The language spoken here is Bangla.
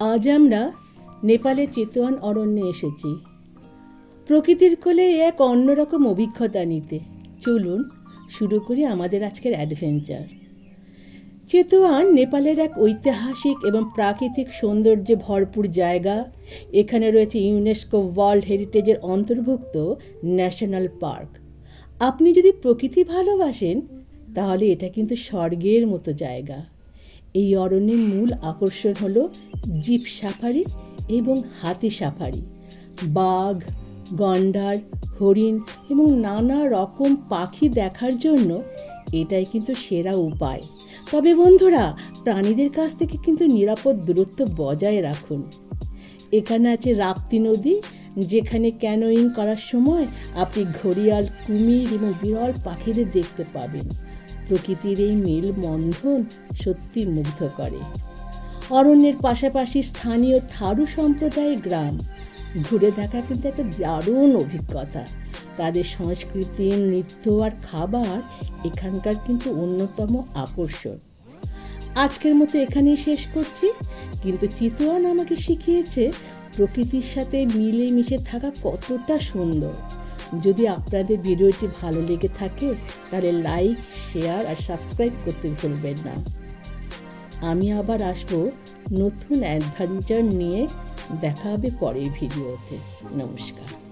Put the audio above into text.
আজ আমরা নেপালের চেতোয়ান অরণ্যে এসেছি। প্রকৃতির কোলে এক অন্যরকম অভিজ্ঞতা নিতে। চলুন শুরু করি আমাদের আজকের অ্যাডভেঞ্চার চেতোয়ান নেপালের এক ঐতিহাসিক এবং প্রাকৃতিক সৌন্দর্যে ভরপুর জায়গা। এখানে রয়েছে ইউনেস্কো ওয়ার্ল্ড হেরিটেজের অন্তর্ভুক্ত ন্যাশনাল পার্ক আপনি যদি প্রকৃতি ভালোবাসেন, তাহলে এটা কিন্তু স্বর্গের মতো জায়গা। এই অরণ্যের মূল আকর্ষণ হলো জিপ সাফারি এবং হাতি সাফারি। বাঘ, গন্ডার, হরিণ এবং নানা রকম পাখি দেখার জন্য এটাই কিন্তু সেরা উপায়। তবে বন্ধুরা, প্রাণীদের কাছ থেকে কিন্তু নিরাপদ দূরত্ব বজায় রাখুন। এখানে আছে রাপ্তি নদী, যেখানে ক্যানোয়িং করার সময় আপনি ঘড়িয়াল, কুমির এবং বিরল পাখিদের দেখতে পাবেন। প্রকৃতির এই মিল বন্ধন সত্যি মুগ্ধ করে। অরণ্যের পাশাপাশি স্থানীয় থারু সম্প্রদায়ের গ্রাম। ঘুরে দেখা কিন্তু একটা দারুণ অভিজ্ঞতা। তাদের সংস্কৃতি, নৃত্য আর খাবার এখানকার কিন্তু অন্যতম আকর্ষণ। আজকের মতো এখানেই শেষ করছি। কিন্তু চিতোয়ান আমাকে শিখিয়েছে প্রকৃতির সাথে মিলে মিশে থাকা কতটা সুন্দর। যদি আপনাদের ভিডিওটি ভালো লেগে থাকে, তাহলে লাইক শেয়ার আর সাবস্ক্রাইব করতে ভুলবেন না। আমি আবার আসব নতুন অ্যাডভেঞ্চার নিয়ে। দেখা হবে পরের ভিডিওতে। নমস্কার।